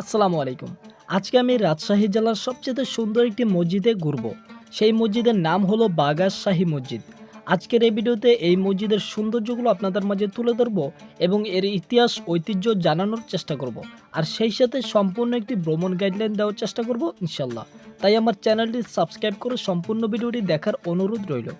আসসালামু আলাইকুম। আজকে আমি রাজশাহী জেলার সবচেয়ে সুন্দর একটি মসজিদে ঘুরব। সেই মসজিদের নাম হলো বাগাস শাহী মসজিদ। আজকের এই ভিডিওতে এই মসজিদের সৌন্দর্যগুলো আপনাদের মাঝে তুলে ধরব এবং এর ইতিহাস, ঐতিহ্য জানানোর চেষ্টা করব। আর সেই সাথে সম্পূর্ণ একটি ভ্রমণ গাইডলাইন দেওয়ার চেষ্টা করব ইনশাল্লাহ তাই আমার চ্যানেলটি সাবস্ক্রাইব করে সম্পূর্ণ ভিডিওটি দেখার অনুরোধ রইল।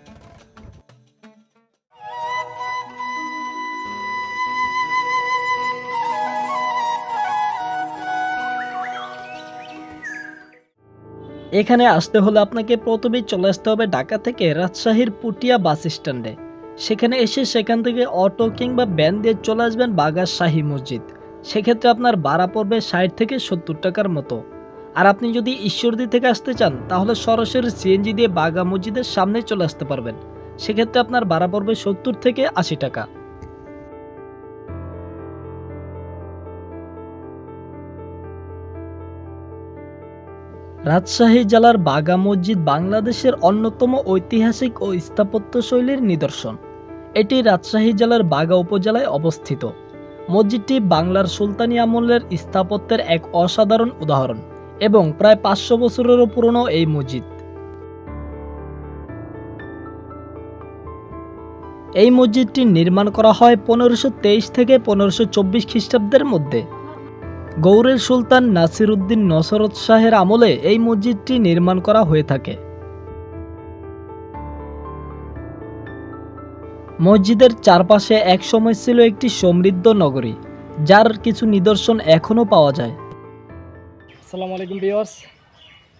এখানে আসতে হলে আপনাকে প্রথমেই চলে আসতে হবে ঢাকা থেকে রাজশাহীর পুটিয়া বাস স্ট্যান্ডে। সেখানে এসে সেখান থেকে অটো কিংবা ভ্যান দিয়ে চলে আসবেন বাগার শাহী মসজিদ। সেক্ষেত্রে আপনার ভাড়া পড়বে ষাট থেকে সত্তর টাকার মতো। আর আপনি যদি ঈশ্বরদী থেকে আসতে চান, তাহলে সরাসরি সিএনজি দিয়ে বাগা মসজিদের সামনে চলে আসতে পারবেন। সেক্ষেত্রে আপনার ভাড়া পড়বে সত্তর থেকে আশি টাকা। রাজশাহী জেলার বাগা মসজিদ বাংলাদেশের অন্যতম ঐতিহাসিক ও স্থাপত্য শৈলীর নিদর্শন। এটি রাজশাহী জেলার বাগা উপজেলায় অবস্থিত। মসজিদটি বাংলার সুলতানি আমলের স্থাপত্যের এক অসাধারণ উদাহরণ এবং প্রায় পাঁচশো বছরেরও পুরনো এই মসজিদ। এই মসজিদটি নির্মাণ করা হয় পনেরোশো থেকে পনেরোশো খ্রিস্টাব্দের মধ্যে। গৌড়ের সুলতান নাসির উদ্দিন নসরত শাহের আমলে এই মসজিদটি নির্মাণ করা হয়ে থাকে। মসজিদের চারপাশে একসময় ছিল একটি সমৃদ্ধ নগরী, যার কিছু নিদর্শন এখনও পাওয়া যায়। আসসালামু আলাইকুম বিয়ার্স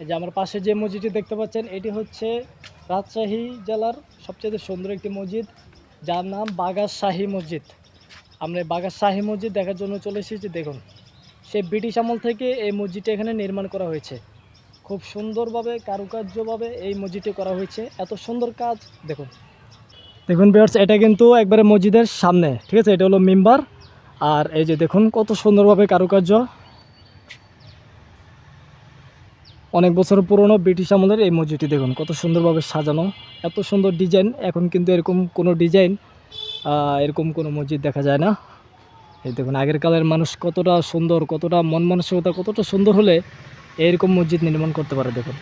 এই যে আমার পাশে যে মসজিদটি দেখতে পাচ্ছেন, এটি হচ্ছে রাজশাহী জেলার সবচেয়ে সুন্দর একটি মসজিদ, যার নাম বাগাস শাহী মসজিদ। আমরা বাগাস শাহী মসজিদ দেখার জন্য চলে এসেছি, দেখুন। সেই ব্রিটিশ আমল থেকে এই মসজিদটা এখানে নির্মাণ করা হয়েছে। খুব সুন্দরভাবে, কারুকার্যভাবে এই মসজিদটি করা হয়েছে। এত সুন্দর কাজ, দেখুন। দেখুন বিয়ার্স এটা কিন্তু একবারে মসজিদের সামনে, ঠিক আছে? এটা হলো মেম্বার। আর এই যে দেখুন, কত সুন্দরভাবে কারুকার্য। অনেক বছর পুরনো ব্রিটিশ আমলের এই মসজিদটি, দেখুন, কত সুন্দরভাবে সাজানো। এত সুন্দর ডিজাইন, এখন কিন্তু এরকম কোনো ডিজাইন এরকম কোনো মসজিদ দেখা যায় না। এই দেখুন, আগের কালের মানুষ কতটা সুন্দর, কতটা মন মানসিকতা কতটা সুন্দর হলে এরকম মসজিদ নির্মাণ করতে পারে, দেখুন।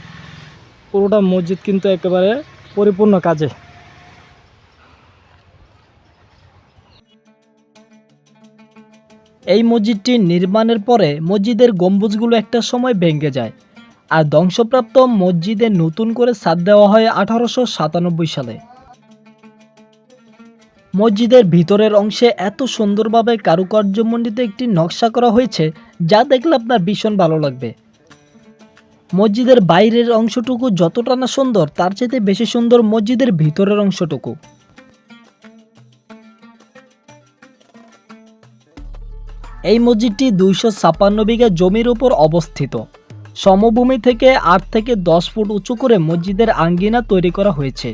পুরোটা মসজিদ কিন্তু একেবারে পরিপূর্ণ কাজে। এই মসজিদটি নির্মাণের পরে মসজিদের গম্বুজগুলো একটা সময় ভেঙে যায় আর ধ্বংসপ্রাপ্ত মসজিদে নতুন করে ছাদ দেওয়া হয় আঠারোশো সাতানব্বই সালে। মসজিদের ভিতরের অংশে এত সুন্দরভাবে কারুকার্যমণ্ডিত একটি নকশা করা হয়েছে, যা দেখলে আপনার ভীষণ ভালো লাগবে। মসজিদের বাইরের অংশটুকু যতটা না সুন্দর, তার চাইতে বেশি সুন্দর মসজিদের ভিতরের অংশটুকু। এই মসজিদটি দুইশো ছাপান্ন বিঘা জমির উপর অবস্থিত। সমভূমি থেকে আট থেকে দশ ফুট উঁচু করে মসজিদের আঙ্গিনা তৈরি করা হয়েছে।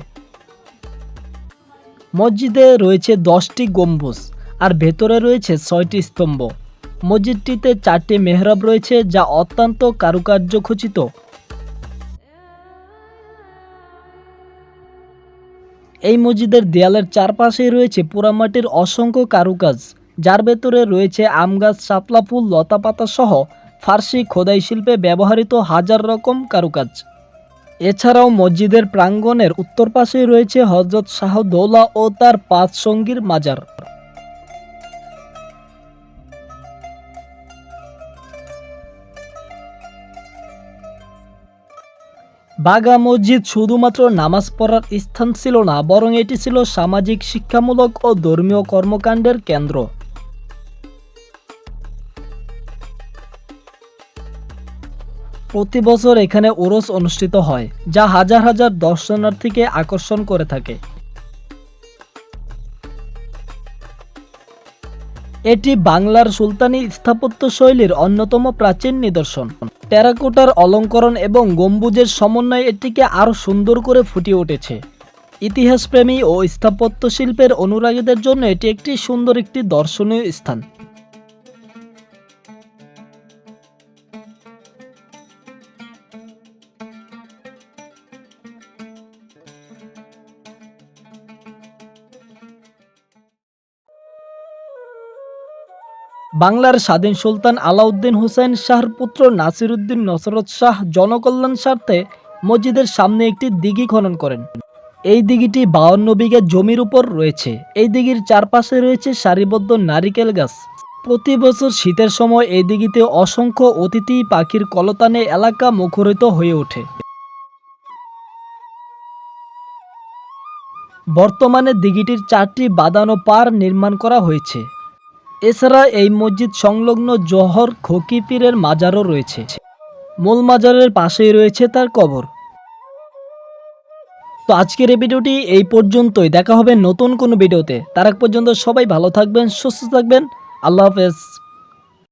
মসজিদে রয়েছে দশটি গম্বুজ আর ভেতরে রয়েছে ছয়টি স্তম্ভ। মসজিদটিতে চারটি মেহরাব রয়েছে যা অত্যন্ত কারুকার্য খচিত এই মসজিদের দেয়ালের চারপাশেই রয়েছে পোড়ামাটির অসংখ্য কারুকাজ। যার ভেতরে রয়েছে আম গাছ, শাপলা ফুল, লতাপাতা সহ ফার্সি খোদাই শিল্পে ব্যবহৃত হাজার রকম কারুকাজ। এছাড়াও মসজিদের প্রাঙ্গণের উত্তর পাশে রয়েছে হজরত শাহ দৌলা ও তার পাঁচ সঙ্গীর মাজার। বাগা মসজিদ শুধুমাত্র নামাজ পড়ার স্থান ছিল না, বরং এটি ছিল সামাজিক শিক্ষামূলক ও ধর্মীয় কর্মকাণ্ডের কেন্দ্র। প্রতি বছর এখানে ওরস অনুষ্ঠিত হয়, যা হাজার হাজার দর্শনার্থীকে আকর্ষণ করে থাকে। এটি বাংলার সুলতানি স্থাপত্য শৈলীর অন্যতম প্রাচীন নিদর্শন। টেরাকোটার অলঙ্করণ এবং গম্বুজের সমন্বয়ে এটিকে আরও সুন্দর করে ফুটিয়ে উঠেছে। ইতিহাসপ্রেমী ও স্থাপত্য শিল্পের অনুরাগীদের জন্য এটি একটি সুন্দর একটি দর্শনীয় স্থান। বাংলার স্বাধীন সুলতান আলাউদ্দিন হুসেন শাহর পুত্র নাসিরুদ্দিন নসরত শাহ জনকল্যাণ স্বার্থে মসজিদের সামনে একটি দিঘি খনন করেন। এই দিঘিটি বাউন্ন বিঘা জমির উপর রয়েছে। এই দিঘির চারপাশে রয়েছে সারিবদ্ধ নারিকেল গাছ। প্রতি বছর শীতের সময় এই দিঘিতে অসংখ্য অতিথি পাখির কলতানে এলাকা মুখরিত হয়ে ওঠে। বর্তমানে দিঘিটির চারটি বাদানো পার নির্মাণ করা হয়েছে। এছাড়া এই মসজিদ সংলগ্ন জহর খকি পীরের মাজারও রয়েছে। মূল মাজারের পাশেই রয়েছে তার কবর। তো আজকের এই ভিডিওটি এই পর্যন্তই। দেখা হবে নতুন কোনো ভিডিওতে। তার পর্যন্ত সবাই ভালো থাকবেন, সুস্থ থাকবেন। আল্লাহ হাফেজ।